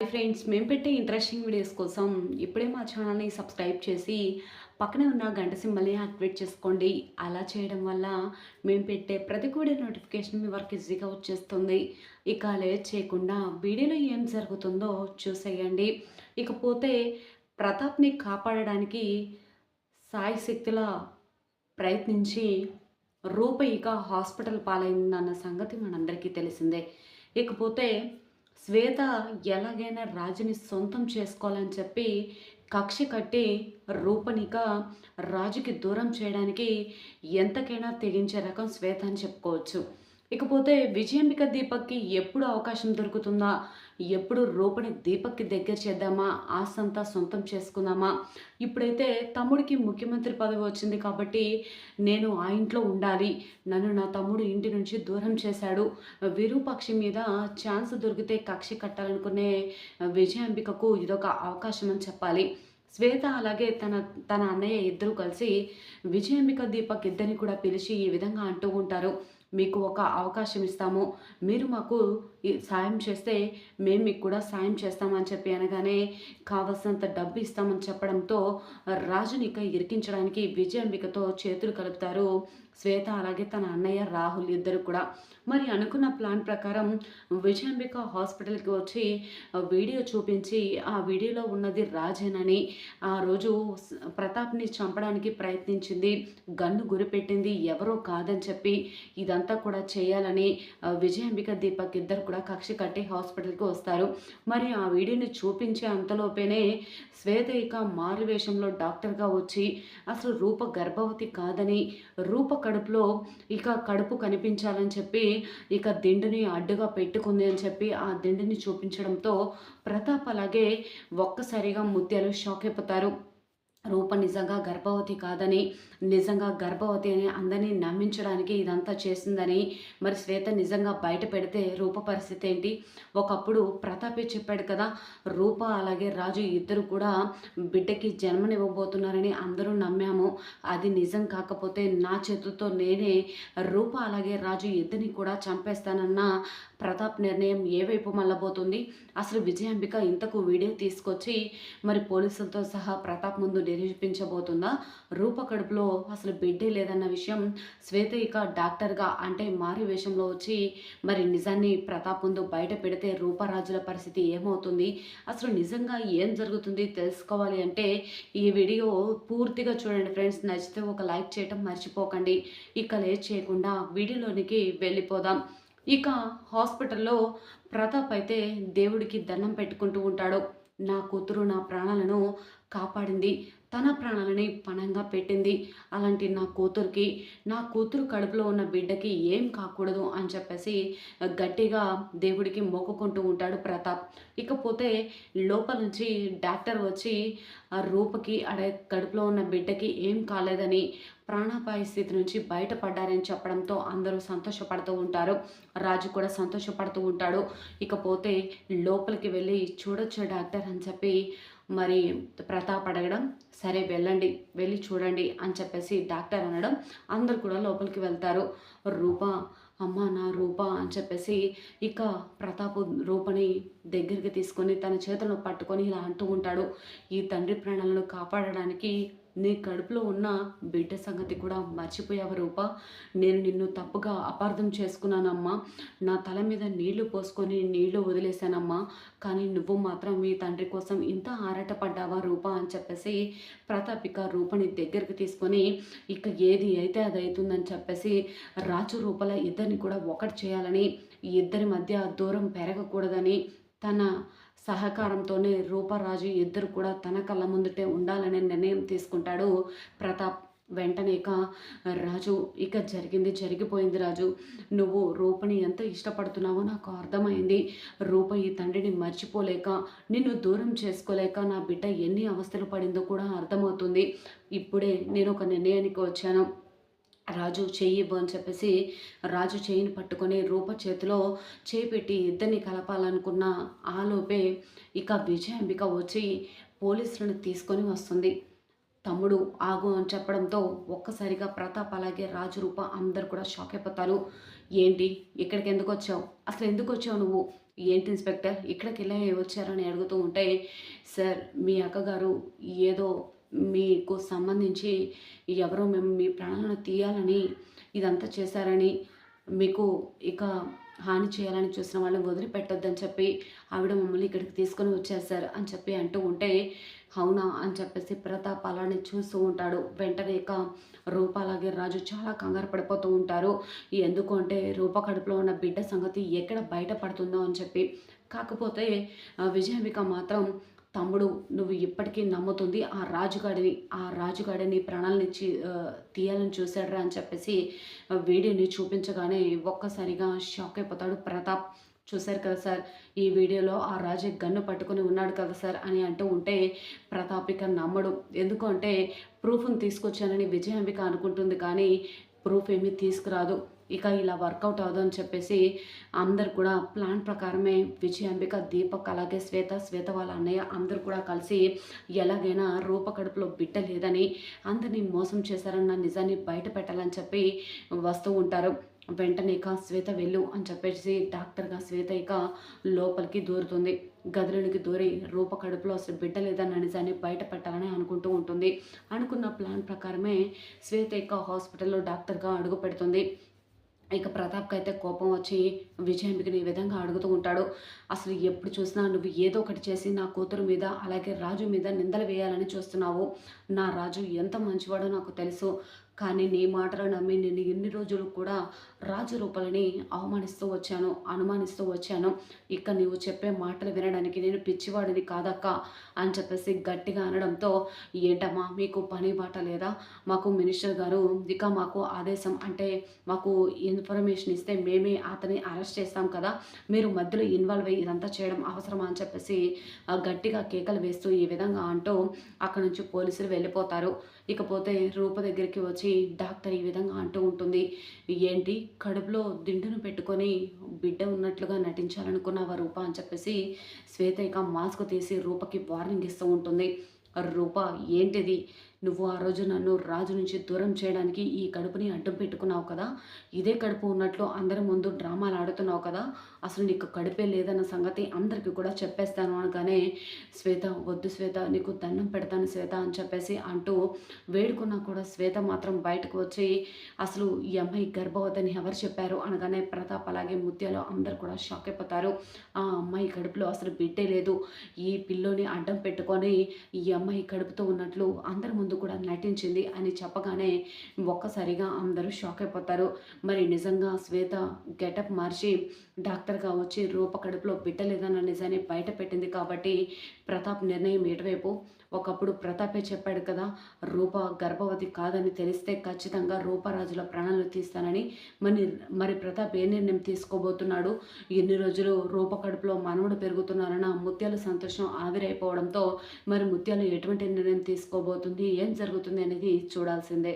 Friends మేము పెట్టే interesting videos కోసం ఇప్పుడే మా ఛానల్ని సబ్స్క్రైబ్ చేసి పక్కనే ఉన్న గంట సింబల్ని యాక్టివేట్ చేసుకోండి. అలా చేయడం వల్ల మేము పెట్టే ప్రతి కూడా నోటిఫికేషన్ మీ వరకు ఈజీగా వచ్చేస్తుంది. ఇక లేట్ చేయకుండా వీడియోలో ఏం జరుగుతుందో చూసేయండి. ఇకపోతే ప్రతాప్ని కాపాడడానికి సాయి శక్తుల ప్రయత్నించి రూప ఇక హాస్పిటల్ పాలైందన్న సంగతి మనందరికీ తెలిసిందే. ఇకపోతే శ్వేత ఎలాగైనా రాజుని సొంతం చేసుకోవాలని చెప్పి కక్ష కట్టి రూపనిక రాజుకి దూరం చేయడానికి ఎంతకైనా తెగించే రకం శ్వేత అని చెప్పుకోవచ్చు. ఇకపోతే విజయంబిక దీపక్కి ఎప్పుడు అవకాశం దొరుకుతుందా? ఎప్పుడు రూపని దీపక్కి దగ్గర చేద్దామా? ఆస్తంతా సొంతం చేసుకుందామా? ఇప్పుడైతే తమ్ముడికి ముఖ్యమంత్రి పదవి వచ్చింది కాబట్టి నేను ఆ ఇంట్లో ఉండాలి. నన్ను నా తమ్ముడు ఇంటి నుంచి దూరం చేశాడు. విరూపాక్షి మీద ఛాన్స్ దొరికితే కక్ష కట్టాలనుకునే విజయాంబికకు ఇదొక అవకాశం అని చెప్పాలి. శ్వేత అలాగే తన తన అన్నయ్య ఇద్దరు కలిసి విజయాంబిక దీపక్ ఇద్దరిని కూడా పిలిచి ఈ విధంగా అంటూ ఉంటారు. మీకు ఒక అవకాశం ఇస్తాము. మీరు మాకు సాయం చేస్తే మేము మీకు కూడా సాయం చేస్తామని చెప్పి అనగానే కావలసినంత డబ్బు ఇస్తామని చెప్పడంతో రాజునిక ఇరికించడానికి విజయాంబికతో చేతులు కలుపుతారు. శ్వేత అలాగే తన అన్నయ్య రాహుల్ ఇద్దరు కూడా. మరి అనుకున్న ప్లాన్ ప్రకారం విజయాంబిక హాస్పిటల్కి వచ్చి వీడియో చూపించి ఆ వీడియోలో ఉన్నది రాజేనని ఆ రోజు ప్రతాప్ని చంపడానికి ప్రయత్నించింది. గన్ను గురిపెట్టింది ఎవరో కాదని చెప్పి ఇదంతా కూడా చేయాలని విజయాంబిక దీపక్ ఇద్దరు కూడా కక్ష కట్టి హాస్పిటల్కి వస్తారు. మరి ఆ వీడియోని చూపించే అంతలోపేనే శ్వేత ఇక మారు వేషంలో డాక్టర్గా వచ్చి అసలు రూప గర్భవతి కాదని రూప కడుపులో ఇక కడుపు కనిపించాలని చెప్పి ఇక దిండుని అడ్డుగా పెట్టుకుంది అని చెప్పి ఆ దిండుని చూపించడంతో ప్రతాప్ అలాగే ఒక్కసారిగా ముత్యాలు షాక్ అయిపోతారు. రూప నిజంగా గర్భవతి కాదని నిజంగా గర్భవతి అని అందరినీ నమ్మించడానికి ఇదంతా చేసిందని. మరి శ్వేత నిజంగా బయట పెడితే రూప పరిస్థితి ఏంటి? ఒకప్పుడు ప్రతాపే చెప్పాడు కదా రూప అలాగే రాజు ఇద్దరు కూడా బిడ్డకి జన్మనివ్వబోతున్నారని అందరూ నమ్మాము. అది నిజం కాకపోతే నా చేతులతో నేనే రూప అలాగే రాజు ఇద్దరిని కూడా చంపేస్తానన్న ప్రతాప్ నిర్ణయం ఏ వైపు మళ్ళబోతుంది? అసలు విజయాంబిక ఇంతకు వీడియో తీసుకొచ్చి మరి పోలీసులతో సహా ప్రతాప్ ముందు నిరూపించబోతుందా రూప కడుపులో అసలు బిడ్డే లేదన్న విషయం శ్వేత ఇక డాక్టర్గా అంటే మారి వేషంలో వచ్చి మరి నిజాన్ని ప్రతాప్ ముందు బయట పెడితే రూపరాజుల పరిస్థితి ఏమవుతుంది? అసలు నిజంగా ఏం జరుగుతుంది తెలుసుకోవాలి అంటే ఈ వీడియో పూర్తిగా చూడండి ఫ్రెండ్స్. నచ్చితే ఒక లైక్ చేయటం మర్చిపోకండి. ఇక లేట్ చేయకుండా వీడియోలోనికి వెళ్ళిపోదాం. ఇక హాస్పిటల్లో ప్రతాప్ అయితే దేవుడికి దండం పెట్టుకుంటూ ఉంటాడు. నా కూతురు నా ప్రాణాలను కాపాడింది. తన ప్రాణాలని పణంగా పెట్టింది. అలాంటి నా కూతురికి నా కూతురు కడుపులో ఉన్న బిడ్డకి ఏం కాకూడదు అని చెప్పేసి గట్టిగా దేవుడికి మొక్కుకుంటూ ఉంటాడు ప్రతాప్. ఇకపోతే లోపల నుంచి డాక్టర్ వచ్చి ఆ రూపకి అడే కడుపులో ఉన్న బిడ్డకి ఏం కాలేదని ప్రాణాపాయ స్థితి నుంచి బయటపడ్డారని చెప్పడంతో అందరూ సంతోషపడుతూ ఉంటారు. రాజు కూడా సంతోషపడుతూ ఉంటాడు. ఇకపోతే లోపలికి వెళ్ళి చూడొచ్చు డాక్టర్ అని చెప్పి మరి ప్రతాప్ అడగడం సరే వెళ్ళండి వెళ్ళి చూడండి అని చెప్పేసి డాక్టర్ అనడం అందరు కూడా లోపలికి వెళ్తారు. రూప అమ్మ నా రూప అని చెప్పేసి ఇక ప్రతాప్ రూపని దగ్గరికి తీసుకొని తన చేతులను పట్టుకొని ఇలా అంటూ ఉంటాడు. ఈ తండ్రి ప్రాణాలను కాపాడడానికి నీ కడుపులో ఉన్న బిడ్డ సంగతి కూడా మర్చిపోయావు రూప? నేను నిన్ను తప్పుగా అపార్థం చేసుకున్నానమ్మా. నా తల మీద నీళ్ళు పోసుకొని నీళ్ళు వదిలేశానమ్మా. కానీ నువ్వు మాత్రం మీ తండ్రి కోసం ఇంత ఆరాటపడ్డావా రూప అని చెప్పేసి ప్రతాపిక రూపని దగ్గరికి తీసుకొని ఇక ఏది అయితే అది అవుతుందని చెప్పేసి రాజు రూపల ఇద్దరిని కూడా ఒకటి చేయాలని ఇద్దరి మధ్య దూరం పెరగకూడదని తన సహకారంతోనే రూపరాజు ఇద్దరు కూడా తన కళ్ళ ముందుటే ఉండాలనే నిర్ణయం తీసుకుంటాడు. ప్రతాప్ వెంటనే ఇక రాజు ఇక జరిగింది జరిగిపోయింది రాజు. నువ్వు రూపని ఎంత ఇష్టపడుతున్నావో నాకు అర్థమైంది. రూప ఈ తండ్రిని మర్చిపోలేక నిన్ను దూరం చేసుకోలేక నా బిడ్డ ఎన్ని అవస్థలు పడిందో కూడా అర్థమవుతుంది. ఇప్పుడే నేను ఒక నిర్ణయానికి వచ్చాను. రాజు చెయ్యి అని చెప్పేసి రాజు చేయిని పట్టుకొని రూప చేతిలో చేయి పెట్టి ఇద్దరిని కలపాలనుకున్న ఆలోపే ఇక విజయాంబిక వచ్చి పోలీసులను తీసుకొని వస్తుంది. తమ్ముడు ఆగు అని చెప్పడంతో ఒక్కసారిగా ప్రతాప్ అలాగే రాజు రూప అందరు కూడా షాక్ అయిపోతారు. ఏంటి? ఇక్కడికి ఎందుకు వచ్చావు? అసలు ఎందుకు వచ్చావు నువ్వు? ఏంటి ఇన్స్పెక్టర్? ఇక్కడికి ఇలా వచ్చారని అడుగుతూ ఉంటే సార్ మీ అక్కగారు ఏదో మీకు సంబంధించి ఎవరో మేము మీ ప్రాణాలను తీయాలని ఇదంతా చేశారని మీకు ఇక హాని చేయాలని చూసిన వాళ్ళని వదిలిపెట్టొద్దని చెప్పి ఆవిడ మమ్మల్ని ఇక్కడికి తీసుకొని వచ్చేసారు అని చెప్పి అంటూ ఉంటే అవునా అని చెప్పేసి ప్రతాప్ అలానే చూస్తూ ఉంటాడు. వెంటనే ఇక రూప అలాగే రాజు చాలా కంగారు పడిపోతూ ఉంటారు. ఎందుకు అంటే రూప కడుపులో ఉన్న బిడ్డ సంగతి ఎక్కడ బయటపడుతుందో అని చెప్పి. కాకపోతే ఆ, మాత్రం తమ్ముడు నువ్వు ఇప్పటికీ నమ్ముతుంది ఆ రాజుగాడిని ఆ రాజుగాడిని ప్రాణాలని తీయాలని చూశాడురా అని చెప్పేసి ఆ వీడియోని చూపించగానే ఒక్కసారిగా షాక్ అయిపోతాడు ప్రతాప్. చూశారు కదా సార్ ఈ వీడియోలో ఆ రాజు గన్ను పట్టుకొని ఉన్నాడు కదా సార్ అని అంటూ ఉంటే ప్రతాప్ ఇక నమ్మడు. ఎందుకంటే ప్రూఫ్ని తీసుకొచ్చానని విజయాంబిక అనుకుంటుంది కానీ ప్రూఫ్ ఏమీ తీసుకురాదు. ఇక ఇలా వర్కౌట్ అవ్వదు అని చెప్పేసి అందరు కూడా ప్లాన్ ప్రకారమే విజయాంబిక దీపక్ అలాగే శ్వేత శ్వేత వాళ్ళ అన్నయ్య అందరు కూడా కలిసి ఎలాగైనా రూప కడుపులో బిడ్డ లేదని అందరినీ మోసం చేశారన్న నిజాన్ని బయట పెట్టాలని చెప్పి వస్తూ ఉంటారు. వెంటనే ఇక శ్వేత వెళ్ళు అని చెప్పేసి డాక్టర్గా శ్వేత ఇక లోపలికి దూరుతుంది. గదిలోనికి దూరి రూప కడుపులో అసలు బిడ్డ లేదన్న నిజాన్ని బయట పెట్టాలని అనుకుంటూ ఉంటుంది. అనుకున్న ప్లాన్ ప్రకారమే శ్వేత ఇక హాస్పిటల్లో డాక్టర్గా అడుగు పెడుతుంది. ఇక ప్రతాప్కి అయితే కోపం వచ్చి విజయాంబికని ఈ విధంగా అడుగుతూ ఉంటాడు. అసలు ఎప్పుడు చూసినా నువ్వు ఏదో ఒకటి చేసి నా కూతురు మీద అలాగే రాజు మీద నిందలు వేయాలని చూస్తున్నావు. నా రాజు ఎంత మంచివాడో నాకు తెలుసు. కానీ నీ మాటలు నమ్మి నేను ఎన్ని రోజులు కూడా రాజు రూపాలని అవమానిస్తూ వచ్చాను అనుమానిస్తూ వచ్చాను ఇక నీవు చెప్పే మాటలు వినడానికి నేను పిచ్చివాడిని కాదక్క అని చెప్పేసి గట్టిగా అనడంతో ఏంటమ్మా మీకు పని బాట లేదా? మాకు మినిస్టర్ గారు ఇక మాకు ఆదేశం అంటే మాకు ఇన్ఫర్మేషన్ ఇస్తే మేమే అతని అరెస్ట్ చేస్తాం కదా మీరు మధ్యలో ఇన్వాల్వ్ అయ్యి ఇదంతా చేయడం అవసరమా? అని చెప్పేసి గట్టిగా కేకలు వేస్తూ ఈ విధంగా అంటూ అక్కడ నుంచి పోలీసులు వెళ్ళిపోతారు. ఇకపోతే రూప దగ్గరికి వచ్చి డాక్టర్ ఈ విధంగా అంటూ ఉంటుంది. ఏంటి? కడుపులో దిండును పెట్టుకొని బిడ్డ ఉన్నట్లుగా నటించాలనుకున్నావా రూప అని చెప్పేసి శ్వేత ఇక మాస్క్ తీసి రూపకి వార్నింగ్ ఇస్తూ ఉంటుంది. రూప ఏంటిది? నువ్వు ఆ రోజు నన్ను రాజు నుంచి దూరం చేయడానికి ఈ కడుపుని అడ్డం పెట్టుకున్నావు కదా? ఇదే కడుపు ఉన్నట్లు అందరి ముందు డ్రామాలు ఆడుతున్నావు కదా? అసలు నీకు కడుపే లేదన్న సంగతి అందరికీ కూడా చెప్పేస్తాను అనగానే శ్వేత వద్దు శ్వేత నీకు దండం పెడతాను శ్వేత అని చెప్పేసి అంటూ వేడుకున్నా కూడా శ్వేత మాత్రం బయటకు వచ్చి అసలు ఈ అమ్మాయి గర్భవతిని ఎవరు చెప్పారు? అనగానే ప్రతాప్ అలాగే ముత్యాలు అందరు కూడా షాక్ అయిపోతారు. ఆ అమ్మాయి కడుపులో అసలు బిడ్డే లేదు. ఈ పిల్లోని అడ్డం పెట్టుకొని ఈ అమ్మాయి కడుపుతో ఉన్నట్లు అందరి ముందు కూడా నటించింది అని చెప్పగానే ఒక్కసారిగా అందరూ షాక్ అయిపోతారు. మరి నిజంగా శ్వేత గెటప్ మార్చి డాక్టర్గా వచ్చి రూప కడుపులో బిడ్డ నిజాన్ని బయట పెట్టింది కాబట్టి ప్రతాప్ నిర్ణయం ఎటువైపు ఒకప్పుడు ప్రతాపే చెప్పాడు కదా రూప గర్భవతి కాదని తెలిస్తే ఖచ్చితంగా రూపరాజుల ప్రాణాలు తీస్తానని. మరి మరి ప్రతాప్ ఏ నిర్ణయం తీసుకోబోతున్నాడు? ఎన్ని రోజులు రూప కడుపులో మనవడు పెరుగుతున్నారన్న ముత్యాల సంతోషం ఆవిరైపోవడంతో మరి ముత్యాలు ఎటువంటి నిర్ణయం తీసుకోబోతుంది? ఏం జరుగుతుంది అనేది చూడాల్సిందే.